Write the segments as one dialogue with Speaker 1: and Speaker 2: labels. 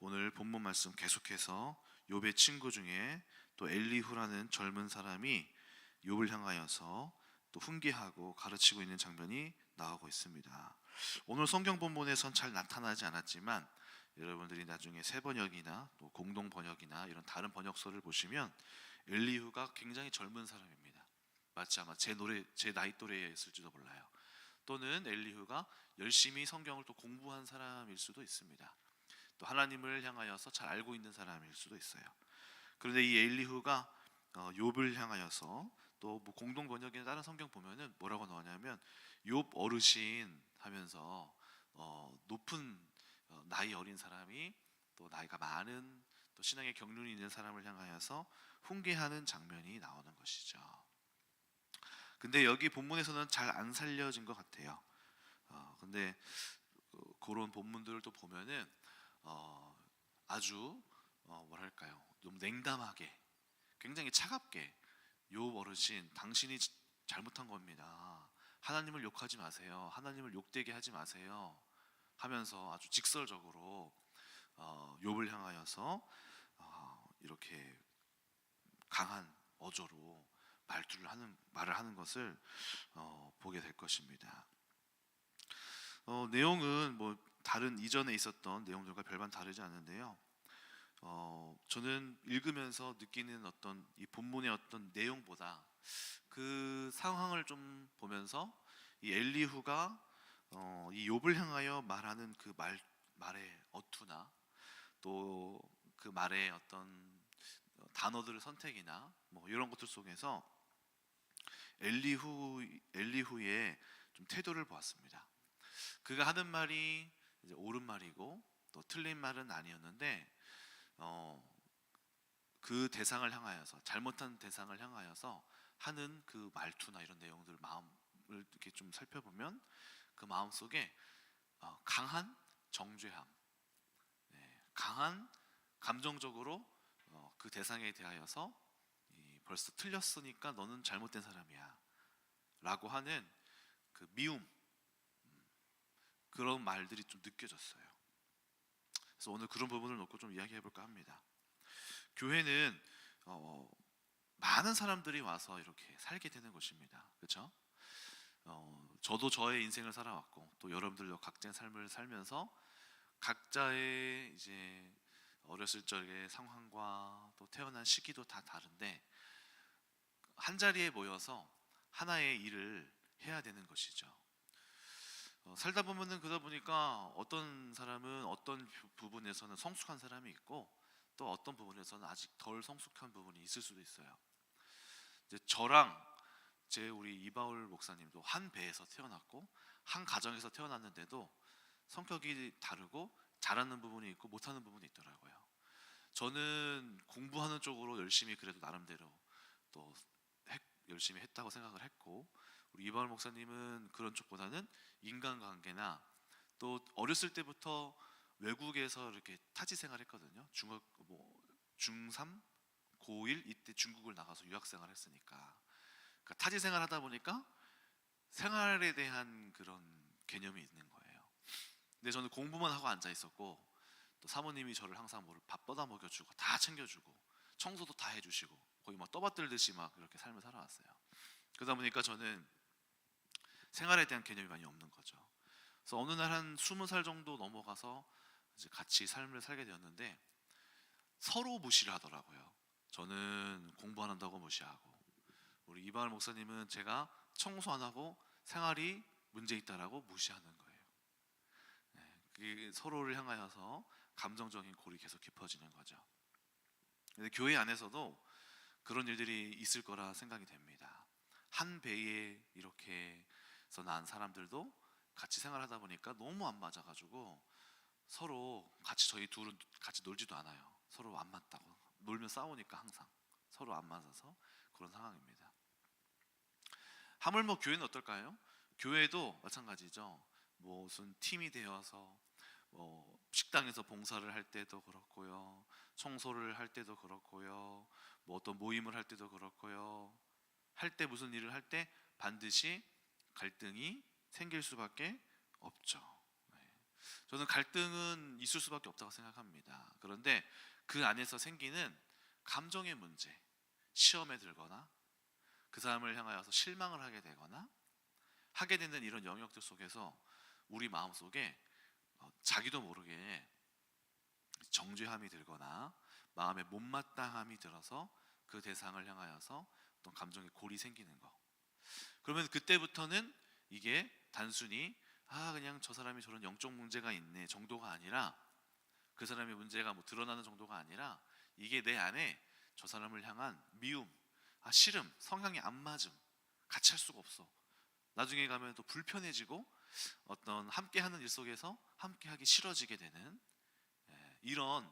Speaker 1: 오늘 본문 말씀 계속해서 욥의 친구 중에 또 엘리후라는 젊은 사람이 욥을 향하여서 또 훈계하고 가르치고 있는 장면이 나오고 있습니다. 오늘 성경 본문에선 잘 나타나지 않았지만 여러분들이 나중에 새 번역이나 또 공동 번역이나 이런 다른 번역서를 보시면 엘리후가 굉장히 젊은 사람입니다. 마치 아마 제 노래 제 나이 또래였을지도 몰라요. 또는 엘리후가 열심히 성경을 또 공부한 사람일 수도 있습니다. 또 하나님을 향하여서 잘 알고 있는 사람일 수도 있어요. 그런데 이 엘리후가 어, 욥을 향하여서 또 뭐 공동 번역이나 다른 성경 보면은 뭐라고 나오냐면 욥 어르신 하면서 어, 높은 어, 나이 어린 사람이 또 나이가 많은 또 신앙의 경륜이 있는 사람을 향하여서 훈계하는 장면이 나오는 것이죠. 근데 여기 본문에서는 잘 안 살려진 것 같아요. 어, 근데 어, 그런 본문들을 또 보면은 어, 아주 어, 뭐랄까요, 좀 냉담하게, 굉장히 차갑게 요 어르신, 당신이 지- 잘못한 겁니다. 하나님을 욕하지 마세요. 하나님을 욕되게 하지 마세요. 하면서 아주 직설적으로 어, 욥을 향하여서 어, 이렇게 강한 어조로 말투를 하는 말을 하는 것을 어, 보게 될 것입니다. 어, 내용은 뭐 다른 이전에 있었던 내용들과 별반 다르지 않은데요. 어, 저는 읽으면서 느끼는 어떤 이 본문의 어떤 내용보다 그 상황을 좀 보면서 이 엘리후가 어, 이 욥을 향하여 말하는 그 말 말의 어투나 또 그 말의 어떤 단어들의 선택이나 뭐 이런 것들 속에서 엘리후 엘리후의 좀 태도를 보았습니다. 그가 하는 말이 이제 옳은 말이고 또 틀린 말은 아니었는데 어, 그 대상을 향하여서 잘못한 대상을 향하여서 하는 그 말투나 이런 내용들 마음을 이렇게 좀 살펴보면 그 마음 속에 어, 강한 정죄함, 네, 강한 감정적으로 어, 그 대상에 대하여서 이, 벌써 틀렸으니까 너는 잘못된 사람이야라고 하는 그 미움 음, 그런 말들이 좀 느껴졌어요. 그래서 오늘 그런 부분을 놓고 좀 이야기해 볼까 합니다. 교회는 어, 많은 사람들이 와서 이렇게 살게 되는 곳입니다. 그렇죠? 어, 저도 저의 인생을 살아왔고 또 여러분들도 각자의 삶을 살면서 각자의 이제 어렸을 적의 상황과 또 태어난 시기도 다 다른데 한 자리에 모여서 하나의 일을 해야 되는 것이죠. 어, 살다 보면은 그러다 보니까 어떤 사람은 어떤 부- 부분에서는 성숙한 사람이 있고 또 어떤 부분에서는 아직 덜 성숙한 부분이 있을 수도 있어요. 이제 저랑 제 우리 이바울 목사님도 한 배에서 태어났고 한 가정에서 태어났는데도 성격이 다르고 잘하는 부분이 있고 못하는 부분이 있더라고요. 저는 공부하는 쪽으로 열심히 그래도 나름대로 또 했- 열심히 했다고 생각을 했고 우리 이바울 목사님은 그런 쪽보다는 인간관계나 또 어렸을 때부터 외국에서 이렇게 타지 생활했거든요. 중학 뭐 중3, 고1 이때 중국을 나가서 유학 생활 했으니까 그러니까 타지 생활 하다 보니까 생활에 대한 그런 개념이 있는 거예요. 근데 저는 공부만 하고 앉아 있었고 또 사모님이 저를 항상 뭐를 밥 떠다 먹여주고 다 챙겨주고 청소도 다 해주시고 거의 막 떠받들듯이 막 이렇게 삶을 살아왔어요. 그러다 보니까 저는 생활에 대한 개념이 많이 없는 거죠. 그래서 어느 날 한 스무 살 정도 넘어가서 이제 같이 삶을 살게 되었는데 서로 무시를 하더라고요. 저는 공부 안 한다고 무시하고 우리 이바을 목사님은 제가 청소 안 하고 생활이 문제 있다라고 무시하는 거예요. 네, 그게 서로를 향하여서 감정적인 골이 계속 깊어지는 거죠. 근데 교회 안에서도 그런 일들이 있을 거라 생각이 됩니다. 한 배에 이렇게 해서 난 사람들도 같이 생활하다 보니까 너무 안 맞아가지고 서로 같이 저희 둘은 같이 놀지도 않아요. 서로 안 맞다고 놀면 싸우니까 항상 서로 안 맞아서 그런 상황입니다. 하물며 교회는 어떨까요? 교회도 마찬가지죠. 뭐 무슨 팀이 되어서 뭐 식당에서 봉사를 할 때도 그렇고요, 청소를 할 때도 그렇고요, 뭐 어떤 모임을 할 때도 그렇고요. 할 때 무슨 일을 할 때 반드시 갈등이 생길 수밖에 없죠. 네. 저는 갈등은 있을 수밖에 없다고 생각합니다. 그런데 그 안에서 생기는 감정의 문제, 시험에 들거나 그 사람을 향하여서 실망을 하게 되거나 하게 되는 이런 영역들 속에서 우리 마음 속에 어, 자기도 모르게 정죄함이 들거나 마음에 못마땅함이 들어서 그 대상을 향하여서 어떤 감정의 골이 생기는 거. 그러면 그때부터는 이게 단순히 아 그냥 저 사람이 저런 영적 문제가 있네 정도가 아니라 그 사람의 문제가 뭐 드러나는 정도가 아니라 이게 내 안에 저 사람을 향한 미움, 아 싫음, 성향이 안 맞음, 같이 할 수가 없어. 나중에 가면 또 불편해지고 어떤 함께하는 일 속에서 함께하기 싫어지게 되는 예, 이런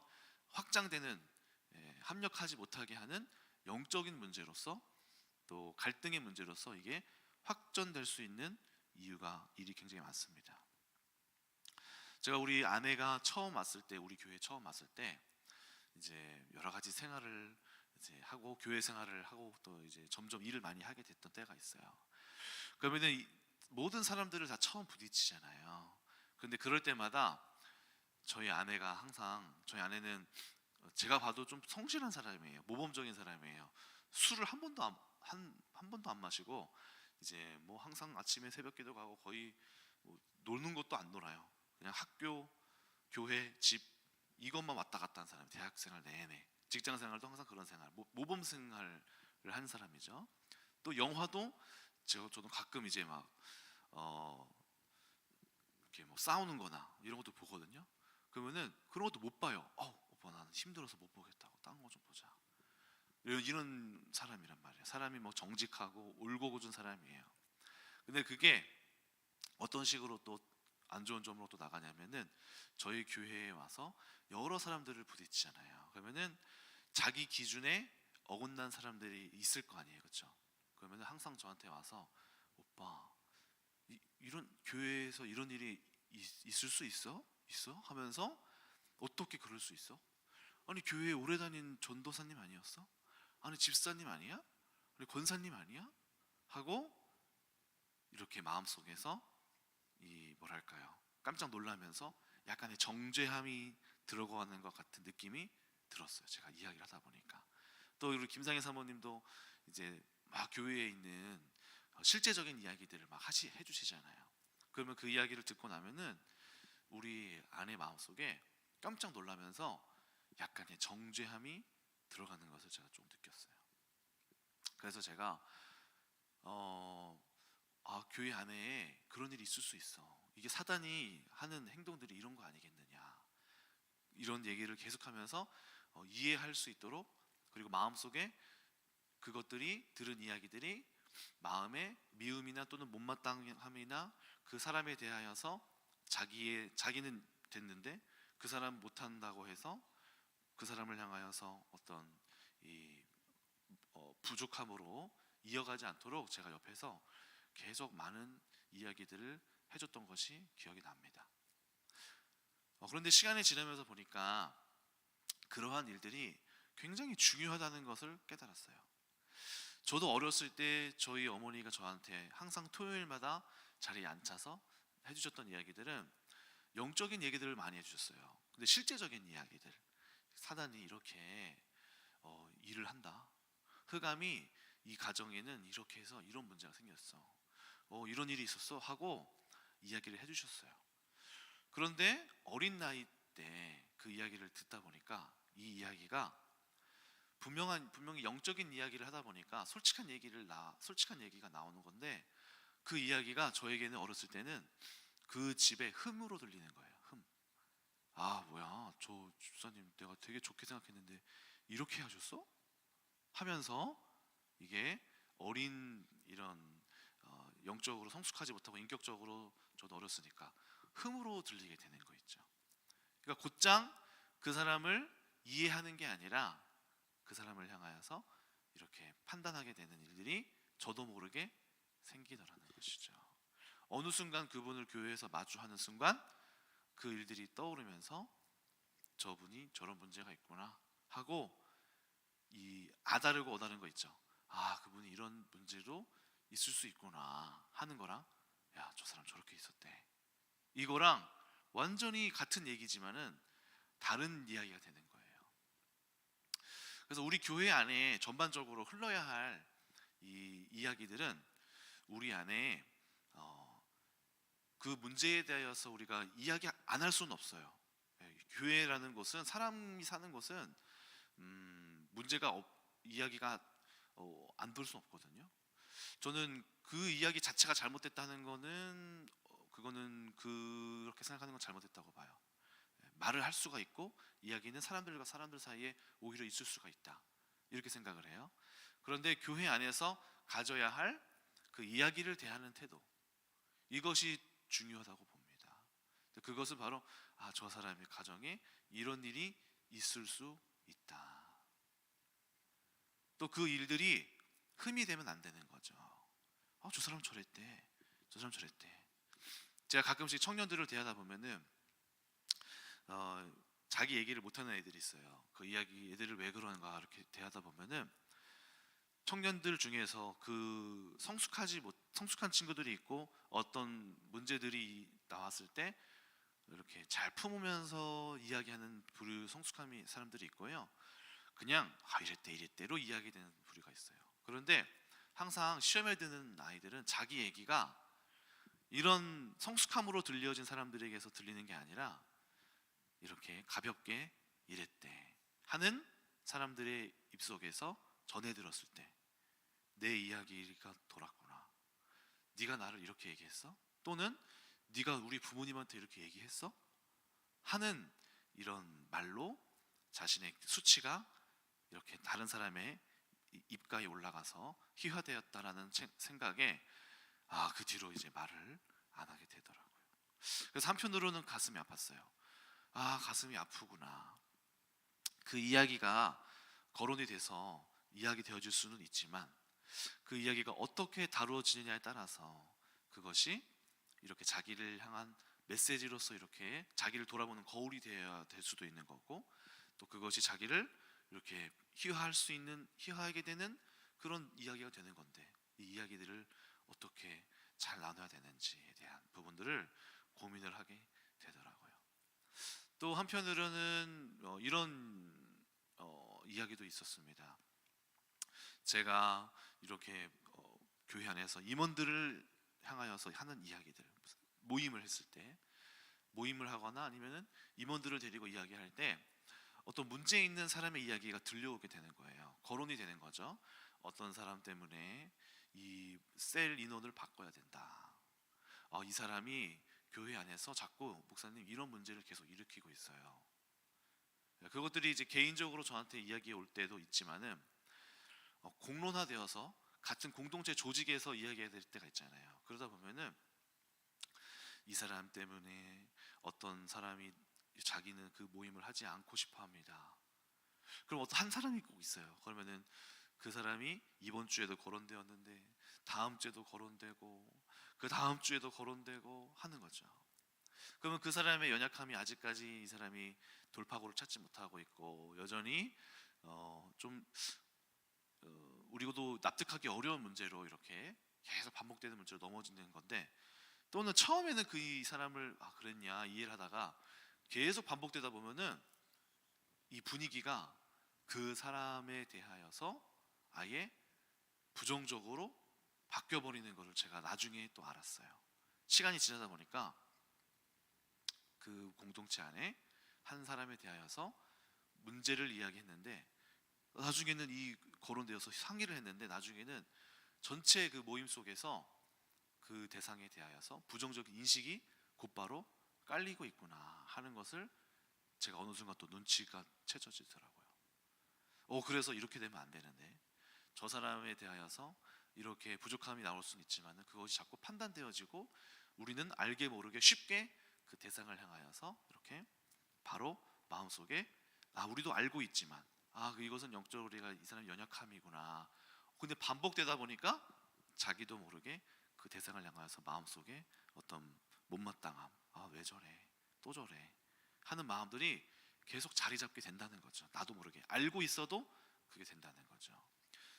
Speaker 1: 확장되는 예, 합력하지 못하게 하는 영적인 문제로서 또 갈등의 문제로서 이게 확전될 수 있는 이유가 일이 굉장히 많습니다. 제가 우리 아내가 처음 왔을 때 우리 교회 처음 왔을 때 이제 여러 가지 생활을 이제 하고 교회 생활을 하고 또 이제 점점 일을 많이 하게 됐던 때가 있어요. 그러면은 이- 모든 사람들을 다 처음 부딪히잖아요. 그런데 그럴 때마다 저희 아내가 항상 저희 아내는 제가 봐도 좀 성실한 사람이에요. 모범적인 사람이에요. 술을 한 번도 안, 한, 한 번도 안 마시고 이제 뭐 항상 아침에 새벽 기도 가고 거의 뭐 노는 것도 안 놀아요. 그냥 학교, 교회, 집 이것만 왔다 갔다 한 사람. 대학 생활 내내 직장 생활도 항상 그런 생활, 모- 모범 생활을 한 사람이죠. 또 영화도 저 저도 가끔 이제 막 어, 이렇게 뭐 싸우는거나 이런 것도 보거든요. 그러면은 그런 것도 못 봐요. 어, 오빠 나는 힘들어서 못 보겠다고 다른 거 좀 보자. 이런, 사람이란 말이에요. 사람이 뭐 정직하고 올고 고준 사람이에요. 근데 그게 어떤 식으로 또 안 좋은 점으로 또 나가냐면은 저희 교회에 와서 여러 사람들을 부딪히잖아요. 그러면은 자기 기준에 어긋난 사람들이 있을 거 아니에요, 그렇죠? 그러면은 항상 저한테 와서 오빠 이, 이런 교회에서 이런 일이 있, 있을 수 있어? 있어? 하면서 어떻게 그럴 수 있어? 아니 교회에 오래 다닌 전도사님 아니었어? 아니 집사님 아니야? 아니 권사님 아니야? 하고 이렇게 마음속에서 이 뭐랄까요? 깜짝 놀라면서 약간의 정죄함이 들어가는 것 같은 느낌이 들었어요. 제가 이야기를 하다 보니까 또 우리 김상희 사모님도 이제 막 교회에 있는 어, 실제적인 이야기들을 막 하시 해주시잖아요. 그러면 그 이야기를 듣고 나면은 우리 아내 마음속에 깜짝 놀라면서 약간의 정죄함이 들어가는 것을 제가 좀 느꼈어요. 그래서 제가 어, 아, 교회 안에 그런 일이 있을 수 있어. 이게 사단이 하는 행동들이 이런 거 아니겠느냐. 이런 얘기를 계속하면서 어, 이해할 수 있도록 그리고 마음속에 그것들이 들은 이야기들이 마음에 미움이나 또는 못마땅함이나 그 사람에 대하여서 자기의 자기는 됐는데 그 사람 못한다고 해서 그 사람을 향하여서 어떤 이 어, 부족함으로 이어가지 않도록 제가 옆에서 계속 많은 이야기들을 해줬던 것이 기억이 납니다. 어, 그런데 시간이 지나면서 보니까 그러한 일들이 굉장히 중요하다는 것을 깨달았어요. 저도 어렸을 때 저희 어머니가 저한테 항상 토요일마다 자리에 앉혀서 해주셨던 이야기들은 영적인 얘기들을 많이 해주셨어요. 근데 실제적인 이야기들, 사단이 이렇게 어, 일을 한다. 흑암이 이 가정에는 이렇게 해서 이런 문제가 생겼어. 어, 이런 일이 있었어 하고 이야기를 해주셨어요. 그런데 어린 나이 때 그 이야기를 듣다 보니까 이 이야기가 분명한 분명히 영적인 이야기를 하다 보니까 솔직한 얘기를 나 솔직한 얘기가 나오는 건데 그 이야기가 저에게는 어렸을 때는 그 집의 흠으로 들리는 거예요. 흠. 아 뭐야 저 집사님 내가 되게 좋게 생각했는데 이렇게 하셨어? 하면서 이게 어린 이런 어, 영적으로 성숙하지 못하고 인격적으로 저도 어렸으니까 흠으로 들리게 되는 거 있죠. 그러니까 곧장 그 사람을 이해하는 게 아니라 그 사람을 향하여서 이렇게 판단하게 되는 일들이 저도 모르게 생기더라는 것이죠. 어느 순간 그분을 교회에서 마주하는 순간 그 일들이 떠오르면서 저분이 저런 문제가 있구나 하고 이 아다르고 어다른 거 있죠. 아 그분이 이런 문제로 있을 수 있구나 하는 거랑 야 저 사람 저렇게 있었대 이거랑 완전히 같은 얘기지만은 다른 이야기가 되는 거예요. 그래서 우리 교회 안에 전반적으로 흘러야 할 이 이야기들은 우리 안에 어, 그 문제에 대하여서 우리가 이야기 안 할 수는 없어요. 예, 교회라는 곳은 사람이 사는 곳은 음, 문제가 없, 이야기가 어, 안될수 없거든요. 저는 그 이야기 자체가 잘못됐다는 거는 어, 그거는 그렇게 생각하는 건 잘못됐다고 봐요. 예, 말을 할 수가 있고 이야기는 사람들과 사람들 사이에 오히려 있을 수가 있다. 이렇게 생각을 해요. 그런데 교회 안에서 가져야 할 그 이야기를 대하는 태도 이것이 중요하다고 봅니다. 그것은 바로 아 저 사람의 가정에 이런 일이 있을 수 있다. 또 그 일들이 흠이 되면 안 되는 거죠. 아, 저 사람 저랬대. 저 사람 저랬대. 제가 가끔씩 청년들을 대하다 보면은 어, 자기 얘기를 못하는 애들이 있어요. 그 이야기 애들을 왜 그런가 이렇게 대하다 보면은 청년들 중에서 그 성숙하지 못 성숙한 친구들이 있고 어떤 문제들이 나왔을 때 이렇게 잘 품으면서 이야기하는 부류 성숙함이 사람들이 있고요. 그냥 아 이랬대 이랬대로 이야기되는 부류가 있어요. 그런데 항상 시험에 드는 아이들은 자기 얘기가 이런 성숙함으로 들려진 사람들에게서 들리는 게 아니라 이렇게 가볍게 이랬대 하는 사람들의 입속에서 전해 들었을 때 내 이야기가 돌았구나. 네가 나를 이렇게 얘기했어? 또는 네가 우리 부모님한테 이렇게 얘기했어? 하는 이런 말로 자신의 수치가 이렇게 다른 사람의 이- 입가에 올라가서 희화되었다라는 체- 생각에 아 그 뒤로 이제 말을 안 하게 되더라고요. 그래서 한편으로는 가슴이 아팠어요. 아 가슴이 아프구나. 그 이야기가 거론이 돼서 이야기 되어질 수는 있지만 그 이야기가 어떻게 다루어지느냐에 따라서 그것이 이렇게 자기를 향한 메시지로서 이렇게 자기를 돌아보는 거울이 되어야 될 수도 있는 거고 또 그것이 자기를 이렇게 희화할 수 있는 희화하게 되는 그런 이야기가 되는 건데 이 이야기들을 어떻게 잘 나눠야 되는지에 대한 부분들을 고민을 하게 되더라고요. 또 한편으로는 어, 이런 어, 이야기도 있었습니다. 제가 이렇게 어, 교회 안에서 임원들을 향하여서 하는 이야기들 모임을 했을 때 모임을 하거나 아니면은 임원들을 데리고 이야기할 때 어떤 문제 있는 사람의 이야기가 들려오게 되는 거예요. 거론이 되는 거죠. 어떤 사람 때문에 이 셀 인원을 바꿔야 된다. 어, 이 사람이 교회 안에서 자꾸 목사님 이런 문제를 계속 일으키고 있어요. 그것들이 이제 개인적으로 저한테 이야기해 올 때도 있지만은 어, 공론화되어서 같은 공동체 조직에서 이야기해야 될 때가 있잖아요. 그러다 보면은 이 사람 때문에 어떤 사람이 자기는 그 모임을 하지 않고 싶어 합니다. 그럼 어떤 한 사람이 꼭 있어요. 그러면은 그 사람이 이번 주에도 거론되었는데 다음 주에도 거론되고 그 다음 주에도 거론되고 하는 거죠. 그러면 그 사람의 연약함이 아직까지 이 사람이 돌파구를 찾지 못하고 있고 여전히 어, 좀 어, 우리도 납득하기 어려운 문제로 이렇게 계속 반복되는 문제로 넘어지는 건데 또는 처음에는 그 이 사람을 아 그랬냐 이해를 하다가 계속 반복되다 보면은 이 분위기가 그 사람에 대하여서 아예 부정적으로 바뀌어 버리는 것을 제가 나중에 또 알았어요. 시간이 지나다 보니까 그 공동체 안에 한 사람에 대하여서 문제를 이야기했는데 나중에는 이 거론되어서 상의를 했는데 나중에는 전체 그 모임 속에서 그 대상에 대하여서 부정적인 인식이 곧바로 깔리고 있구나 하는 것을 제가 어느 순간 또 눈치가 채져지더라고요. 어 그래서 이렇게 되면 안 되는데 저 사람에 대하여서 이렇게 부족함이 나올 수는 있지만 그것이 자꾸 판단되어지고 우리는 알게 모르게 쉽게 그 대상을 향하여서 이렇게 바로 마음속에 아 우리도 알고 있지만 아 이것은 영적으로 우리가 이 사람 연약함이구나. 근데 반복되다 보니까 자기도 모르게 그 대상을 향하여서 마음속에 어떤 못마땅함, 아 왜 저래, 또 저래 하는 마음들이 계속 자리 잡게 된다는 거죠. 나도 모르게 알고 있어도 그게 된다는 거죠.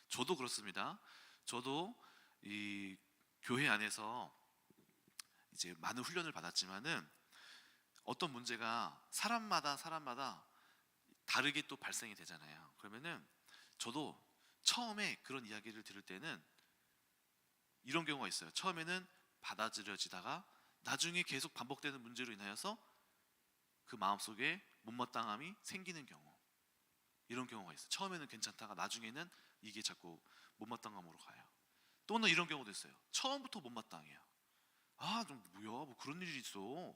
Speaker 1: 저도 그렇습니다. 저도 이 교회 안에서 이제 많은 훈련을 받았지만은 어떤 문제가 사람마다 사람마다 다르게 또 발생이 되잖아요. 그러면은 저도 처음에 그런 이야기를 들을 때는 이런 경우가 있어요. 처음에는 받아들여지다가 나중에 계속 반복되는 문제로 인하여서 그 마음속에 못마땅함이 생기는 경우 이런 경우가 있어요. 처음에는 괜찮다가 나중에는 이게 자꾸 못마땅함으로 가요. 또는 이런 경우도 있어요. 처음부터 못마땅해요. 아, 좀 뭐야, 뭐 그런 일이 있어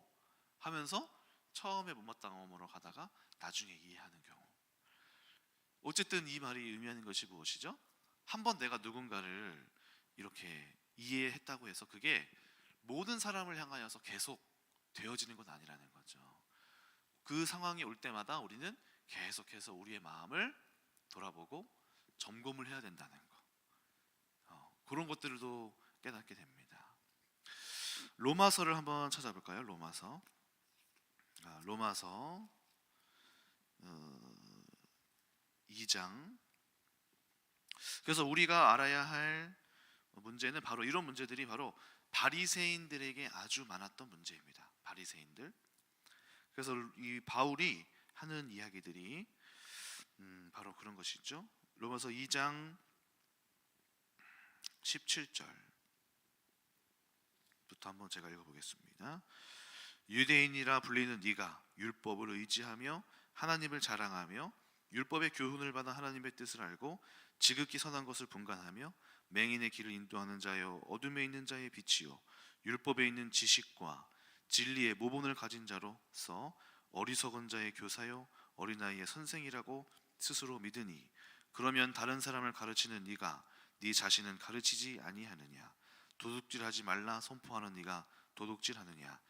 Speaker 1: 하면서 처음에 못마땅함으로 가다가 나중에 이해하는 경우. 어쨌든 이 말이 의미하는 것이 무엇이죠? 한 번 내가 누군가를 이렇게 이해했다고 해서 그게 모든 사람을 향하여서 계속 되어지는 건 아니라는 거죠. 그 상황이 올 때마다 우리는 계속해서 우리의 마음을 돌아보고 점검을 해야 된다는 거. 어, 그런 것들도 깨닫게 됩니다. 로마서를 한번 찾아볼까요? 로마서. 아, 로마서 어, 2장. 그래서 우리가 알아야 할 문제는 바로 이런 문제들이 바로 바리새인들에게 아주 많았던 문제입니다. 바리새인들. 그래서 이 바울이 하는 이야기들이 음, 바로 그런 것이죠. 로마서 2장 17절부터 한번 제가 읽어보겠습니다. 유대인이라 불리는 네가 율법을 의지하며 하나님을 자랑하며 율법의 교훈을 받아 하나님의 뜻을 알고 지극히 선한 것을 분간하며 맹인의 길을 인도하는 자여 어둠에 있는 자의 빛이요 율법에 있는 지식과 진리의 모본을 가진 자로서 어리석은 자의 교사요 어린아이의 선생이라고 스스로 믿으니 그러면 다른 사람을 가르치는 네가 네 자신은 가르치지 아니하느냐 도둑질하지 말라 선포하는 네가 도둑질하느냐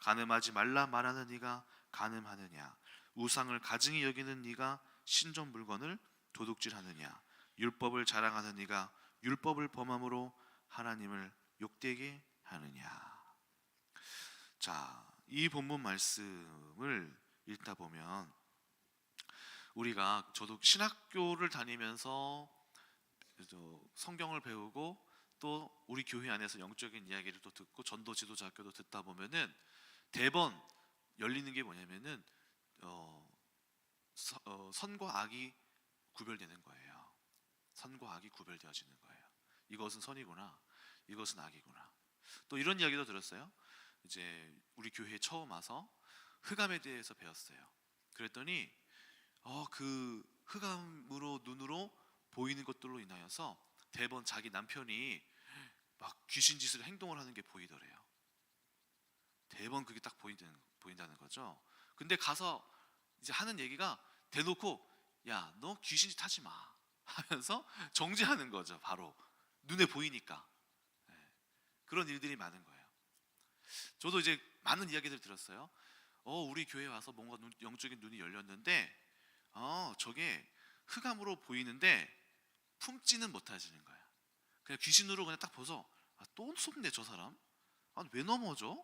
Speaker 1: 간음하지 말라 말하는 네가 간음하느냐? 우상을 가증히 여기는 네가 신전 물건을 도둑질하느냐? 율법을 자랑하는 네가 율법을 범함으로 하나님을 욕되게 하느냐? 자, 이 본문 말씀을 읽다 보면 우리가 저도 신학교를 다니면서 성경을 배우고 또 우리 교회 안에서 영적인 이야기를 또 듣고 전도 지도자 학교도 듣다 보면은 대번 열리는 게 뭐냐면은 어, 서- 어, 선과 악이 구별되는 거예요. 선과 악이 구별되어지는 거예요. 이것은 선이구나. 이것은 악이구나. 또 이런 이야기도 들었어요. 이제 우리 교회에 처음 와서 흑암에 대해서 배웠어요. 그랬더니 어, 그 흑암으로 눈으로 보이는 것들로 인하여서 대번 자기 남편이 막 귀신 짓을 행동을 하는 게 보이더래요. 대번 그게 딱 보이는, 보인다는 거죠. 근데 가서 이제 하는 얘기가 대놓고 야 너 귀신 짓 하지 마 하면서 정지하는 거죠. 바로 눈에 보이니까 네. 그런 일들이 많은 거예요. 저도 이제 많은 이야기들 들었어요. 어, 우리 교회 와서 뭔가 눈- 영적인 눈이 열렸는데, 어, 저게 흑암으로 보이는데 품지는 못하시는 거야. 그냥 귀신으로 그냥 딱 보서 아, 또 속네 저 사람. 아니 왜 넘어져?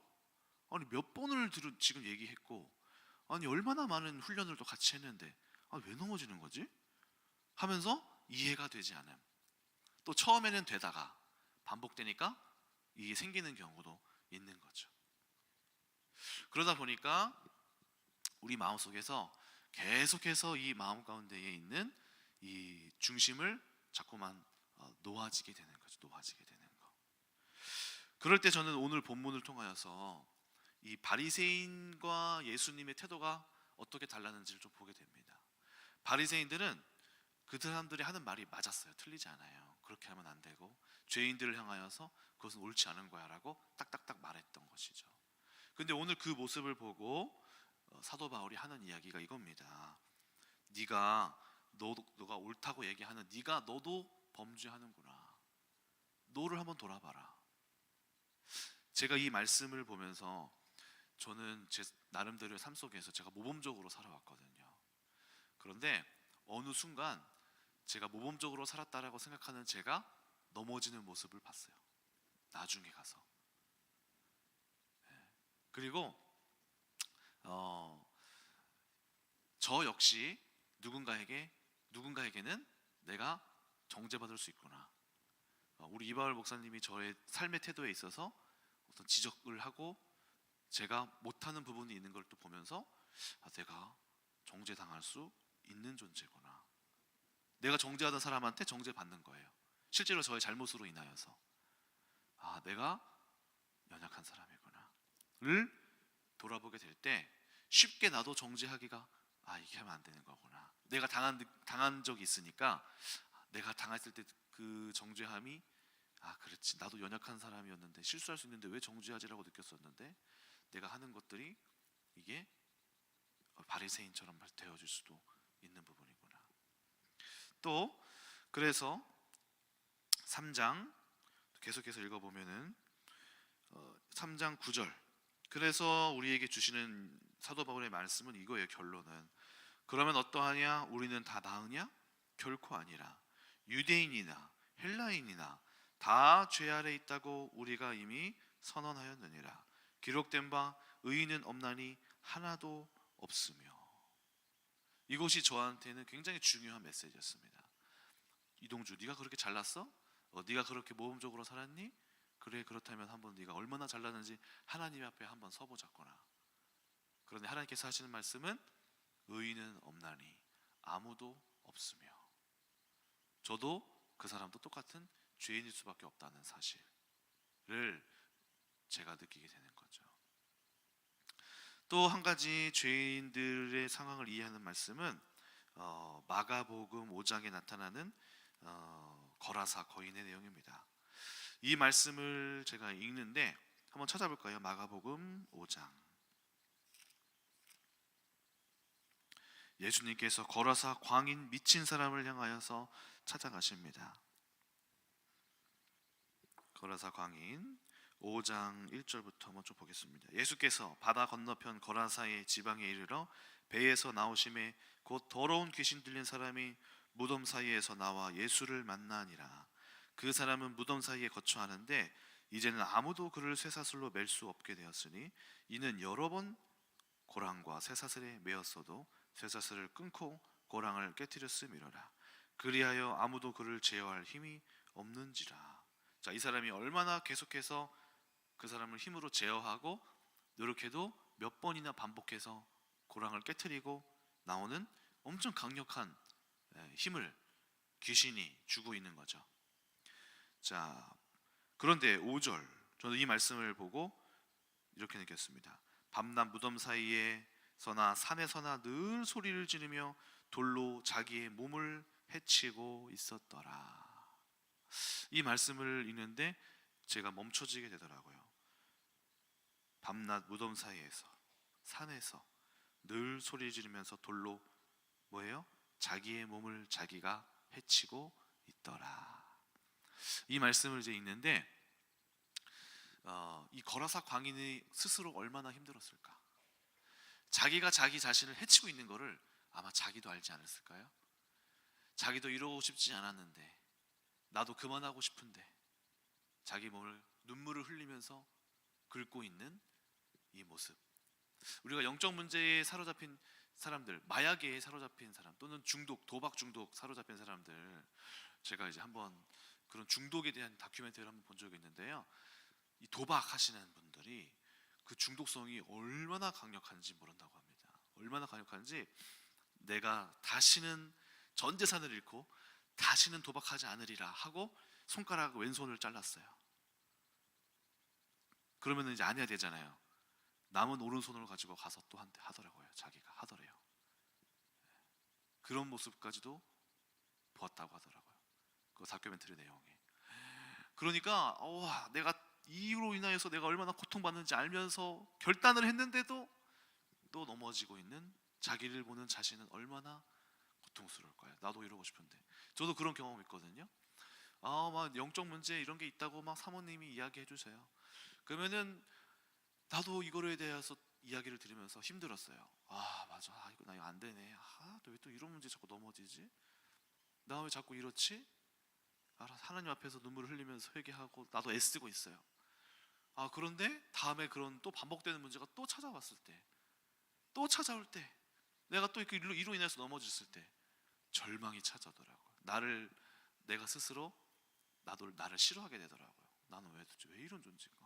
Speaker 1: 아니 몇 번을 들 지금 얘기했고, 아니 얼마나 많은 훈련을 또 같이 했는데, 아, 왜 넘어지는 거지? 하면서 이해가 되지 않음. 또 처음에는 되다가 반복되니까 이게 생기는 경우도 있는 거죠. 그러다 보니까 우리 마음 속에서 계속해서 이 마음 가운데에 있는 이 중심을 자꾸만 어, 놓아지게 되는 거죠. 놓아지게 되는 거. 그럴 때 저는 오늘 본문을 통하여서 이 바리새인과 예수님의 태도가 어떻게 달랐는지를 좀 보게 됩니다. 바리새인들은 그 사람들이 하는 말이 맞았어요. 틀리지 않아요. 그렇게 하면 안 되고 죄인들을 향하여서 그것은 옳지 않은 거야라고 딱딱딱 말했던 것이죠. 근데 오늘 그 모습을 보고 어, 사도 바울이 하는 이야기가 이겁니다. 네가 너 너가 옳다고 얘기하는 네가 너도 범죄하는구나. 너를 한번 돌아봐라. 제가 이 말씀을 보면서 저는 제 나름대로의 삶 속에서 제가 모범적으로 살아왔거든요. 그런데 어느 순간 제가 모범적으로 살았다라고 생각하는 제가 넘어지는 모습을 봤어요. 나중에 가서. 예. 그리고 어, 저 역시 누군가에게 누군가에게는 내가 정죄받을 수 있구나. 어, 우리 이바울 목사님이 저의 삶의 태도에 있어서 어떤 지적을 하고 제가 못하는 부분이 있는 걸 또 보면서 아, 내가 정죄당할 수 있는 존재구나. 내가 정죄하던 사람한테 정죄받는 거예요. 실제로 저의 잘못으로 인하여서 아 내가 연약한 사람이구나를 돌아보게 될 때 쉽게 나도 정죄하기가 아 이게 하면 안 되는 거구나. 내가 당한 느- 당한 적이 있으니까 내가 당했을 때 그 정죄함이 아 그렇지 나도 연약한 사람이었는데 실수할 수 있는데 왜 정죄하지라고 느꼈었는데 내가 하는 것들이 이게 바리새인처럼 되어질 수도 있는 부분이구나. 또 그래서 3장 계속해서 읽어보면은 어, 3장 9절. 그래서 우리에게 주시는 사도 바울의 말씀은 이거예요 결론은. 그러면 어떠하냐? 우리는 다 나으냐? 결코 아니라. 유대인이나 헬라인이나 다 죄 아래 있다고 우리가 이미 선언하였느니라 기록된 바 의인은 없나니 하나도 없으며 이것이 저한테는 굉장히 중요한 메시지였습니다. 이동주, 네가 그렇게 잘났어? 어, 네가 그렇게 모험적으로 살았니? 그래 그렇다면 한번 네가 얼마나 잘났는지 하나님 앞에 한번 서보자거나. 그런데 하나님께서 하시는 말씀은 의인은 없나니 아무도 없으며 저도 그 사람도 똑같은 죄인일 수밖에 없다는 사실을 제가 느끼게 되는 거죠. 또 한 가지 죄인들의 상황을 이해하는 말씀은 어, 마가복음 5장에 나타나는 어, 거라사 거인의 내용입니다. 이 말씀을 제가 읽는데 한번 찾아볼까요? 마가복음 5장. 예수님께서 거라사 광인 미친 사람을 향하여서 찾아가십니다. 거라사 광인 5장 1절부터 한번 좀 보겠습니다. 예수께서 바다 건너편 거라사의 지방에 이르러 배에서 나오심에 곧 더러운 귀신 들린 사람이 무덤 사이에서 나와 예수를 만나니라. 그 사람은 무덤 사이에 거처하는데 이제는 아무도 그를 쇠사슬로 맬 수 없게 되었으니 이는 여러 번 고랑과 쇠사슬에 매었어도 쇠사슬을 끊고 고랑을 깨뜨렸음이로라. 그리하여 아무도 그를 제어할 힘이 없는지라. 자, 이 사람이 얼마나 계속해서 그 사람을 힘으로 제어하고 노력해도 몇 번이나 반복해서 고랑을 깨뜨리고 나오는 엄청 강력한 예, 힘을 귀신이 주고 있는 거죠. 자, 그런데 5절 저는 이 말씀을 보고 이렇게 느꼈습니다. 밤낮 무덤 사이에서나 산에서나 늘 소리를 지르며 돌로 자기의 몸을 해치고 있었더라. 이 말씀을 읽는데 제가 멈춰지게 되더라고요. 밤낮 무덤 사이에서 산에서 늘 소리 지르면서 돌로 뭐예요? 자기의 몸을 자기가 해치고 있더라. 이 말씀을 이제 읽는데 어, 이 거라사 광인이 스스로 얼마나 힘들었을까? 자기가 자기 자신을 해치고 있는 것을 아마 자기도 알지 않았을까요? 자기도 이러고 싶지 않았는데 나도 그만하고 싶은데 자기 몸을 눈물을 흘리면서 긁고 있는 이 모습. 우리가 영적 문제에 사로잡힌 사람들, 마약에 사로잡힌 사람 또는 중독, 도박 중독 사로잡힌 사람들 제가 이제 한번 그런 중독에 대한 다큐멘터리를 한번 본 적이 있는데요. 이 도박 하시는 분들이 그 중독성이 얼마나 강력한지 모른다고 합니다. 얼마나 강력한지 내가 다시는 전 재산을 잃고 다시는 도박하지 않으리라 하고 손가락 왼손을 잘랐어요. 그러면 이제 안 해야 되잖아요. 남은 오른손으로 가지고 가서 또 한대 하더라고요. 자기가 하더래요. 그런 모습까지도 보았다고 하더라고요. 그 다큐멘터리 내용이. 그러니까 와 내가 이로 인하여서 내가 얼마나 고통받는지 알면서 결단을 했는데도 또 넘어지고 있는 자기를 보는 자신은 얼마나 고통스러울까요? 나도 이러고 싶은데 저도 그런 경험 있거든요. 아막 영적 문제 이런 게 있다고 막 사모님이 이야기해 주세요. 그러면은 나도 이거에 대해서 이야기를 들으면서 힘들었어요. 아 맞아, 아, 이거 나 이거 안 되네. 아왜 또 이런 문제 자꾸 넘어지지? 나 왜 자꾸 이렇지? 알아 하나님 앞에서 눈물을 흘리면서 회개하고 나도 애쓰고 있어요. 아 그런데 다음에 그런 또 반복되는 문제가 또 찾아왔을 때, 또 찾아올 때, 내가 또그 일로, 이로 인해서 넘어졌을 때 절망이 찾아오더라고요. 나를 내가 스스로 나도 나를 싫어하게 되더라고요. 나는 왜 도대체 왜 이런 존재인가?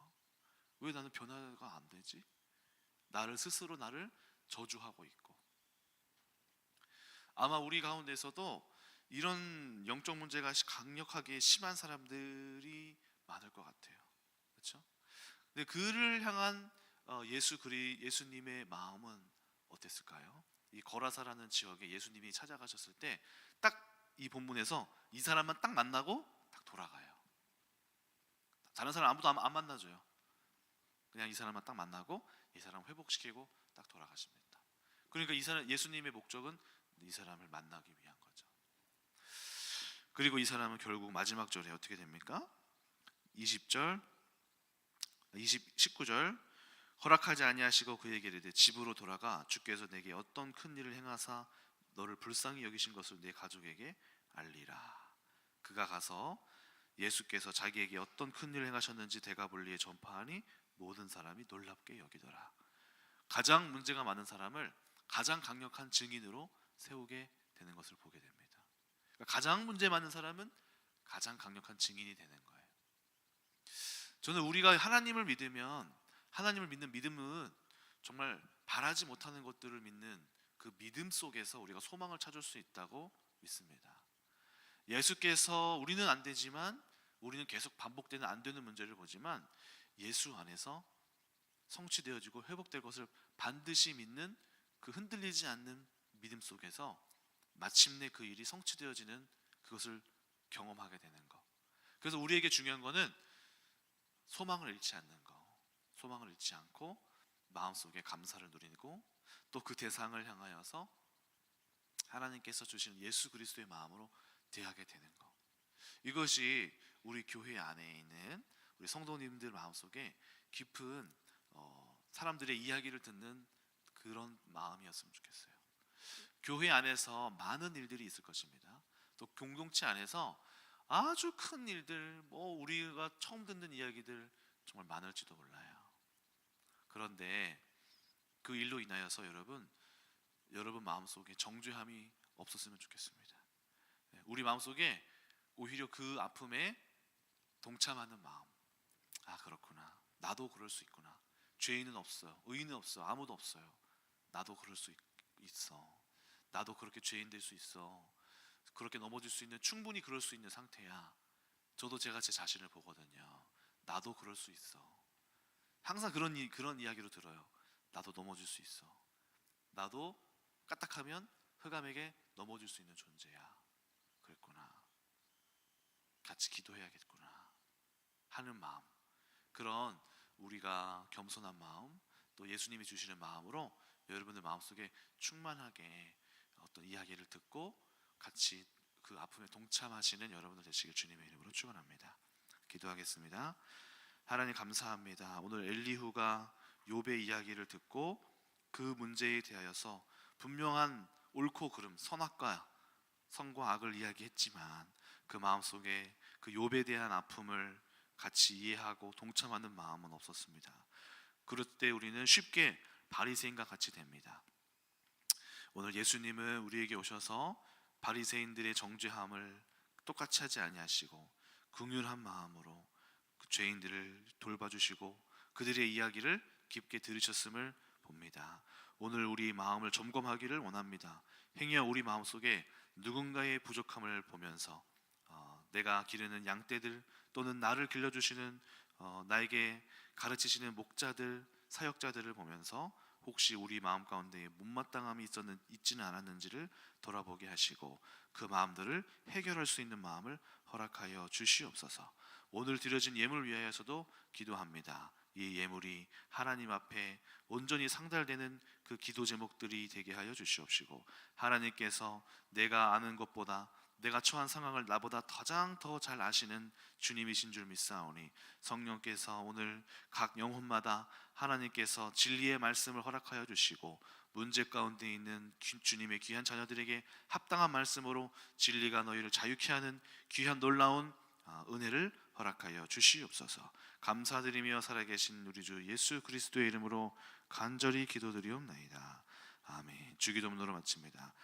Speaker 1: 왜 나는 변화가 안 되지? 나를 스스로 나를 저주하고 있고 아마 우리 가운데서도 이런 영적 문제가 강력하게 심한 사람들이 많을 것 같아요. 그렇죠? 근데 그를 향한 어, 예수 그리 예수님의 마음은 어땠을까요? 이 거라사라는 지역에 예수님이 찾아가셨을 때 딱 이 본문에서 이 사람만 딱 만나고 딱 돌아가요. 다른 사람 아무도 안, 안 만나줘요. 그냥 이 사람만 딱 만나고 이 사람 회복시키고 딱 돌아가십니다. 그러니까 이 사람 예수님의 목적은 이 사람을 만나기 위한 거죠. 그리고 이 사람은 결국 마지막 절에 어떻게 됩니까? 20절 20 19절 허락하지 아니하시고 그에게 이르되 집으로 돌아가 주께서 내게 어떤 큰 일을 행하사 너를 불쌍히 여기신 것을 내 가족에게 알리라. 그가 가서 예수께서 자기에게 어떤 큰 일을 행하셨는지 대가볼리에 전파하니 모든 사람이 놀랍게 여기더라. 가장 문제가 많은 사람을 가장 강력한 증인으로 세우게 되는 것을 보게 됩니다. 그러니까 가장 문제 많은 사람은 가장 강력한 증인이 되는 거예요. 저는 우리가 하나님을 믿으면 하나님을 믿는 믿음은 정말 바라지 못하는 것들을 믿는 그 믿음 속에서 우리가 소망을 찾을 수 있다고 믿습니다. 예수께서 우리는 안 되지만 우리는 계속 반복되는 안 되는 문제를 보지만 예수 안에서 성취되어지고 회복될 것을 반드시 믿는 그 흔들리지 않는 믿음 속에서 마침내 그 일이 성취되어지는 그것을 경험하게 되는 것. 그래서 우리에게 중요한 거는 소망을 잃지 않는 거. 소망을 잃지 않고 마음속에 감사를 누리고 또 그 대상을 향하여서 하나님께서 주시는 예수 그리스도의 마음으로 대하게 되는 것. 이것이 우리 교회 안에 있는 우리 성도님들 마음속에 깊은 어, 사람들의 이야기를 듣는 그런 마음이었으면 좋겠어요. 교회 안에서 많은 일들이 있을 것입니다. 또 공동체 안에서 아주 큰 일들, 뭐 우리가 처음 듣는 이야기들 정말 많을지도 몰라요. 그런데 그 일로 인하여서 여러분, 여러분 마음속에 정죄함이 없었으면 좋겠습니다. 네, 우리 마음속에 오히려 그 아픔에 동참하는 마음. 아 그렇구나. 나도 그럴 수 있구나. 죄인은 없어요. 의인은 없어. 아무도 없어요. 나도 그럴 수 있, 있어. 나도 그렇게 죄인 될 수 있어. 그렇게 넘어질 수 있는 충분히 그럴 수 있는 상태야. 저도 제가 제 자신을 보거든요. 나도 그럴 수 있어. 항상 그런 이, 그런 이야기로 들어요. 나도 넘어질 수 있어. 나도 까딱하면 흑암에게 넘어질 수 있는 존재야. 그랬구나. 같이 기도해야겠구나. 하는 마음. 그런 우리가 겸손한 마음, 또 예수님이 주시는 마음으로 여러분들 마음속에 충만하게 어떤 이야기를 듣고 같이 그 아픔에 동참하시는 여러분들 되시길 주님의 이름으로 축원합니다. 기도하겠습니다. 하나님 감사합니다. 오늘 엘리후가 욥의 이야기를 듣고 그 문제에 대하여서 분명한 옳고 그름, 선악과 선과 악을 이야기했지만 그 마음속에 그 욥에 대한 아픔을 같이 이해하고 동참하는 마음은 없었습니다. 그럴 때 우리는 쉽게 바리새인과 같이 됩니다. 오늘 예수님은 우리에게 오셔서 바리새인들의 정죄함을 똑같이 하지 아니하시고 긍휼한 마음으로 그 죄인들을 돌봐주시고 그들의 이야기를 깊게 들으셨음을 봅니다. 오늘 우리 마음을 점검하기를 원합니다. 행여 우리 마음 속에 누군가의 부족함을 보면서 어, 내가 기르는 양떼들 또는 나를 길러주시는 어, 나에게 가르치시는 목자들 사역자들을 보면서 혹시 우리 마음 가운데 못마땅함이 있었는 있지는 않았는지를 돌아보게 하시고 그 마음들을 해결할 수 있는 마음을 허락하여 주시옵소서. 오늘 드려진 예물 위하여서도 기도합니다. 이 예물이 하나님 앞에 온전히 상달되는 그 기도 제목들이 되게 하여 주시옵시고 하나님께서 내가 아는 것보다 내가 처한 상황을 나보다 가장 더 잘 아시는 주님이신 줄 믿사오니 성령께서 오늘 각 영혼마다 하나님께서 진리의 말씀을 허락하여 주시고 문제 가운데 있는 귀- 주님의 귀한 자녀들에게 합당한 말씀으로 진리가 너희를 자유케 하는 귀한 놀라운 아, 은혜를 허락하여 주시옵소서. 감사드리며 살아계신 우리 주 예수 그리스도의 이름으로 간절히 기도드리옵나이다. 아멘. 주기도문으로 마칩니다.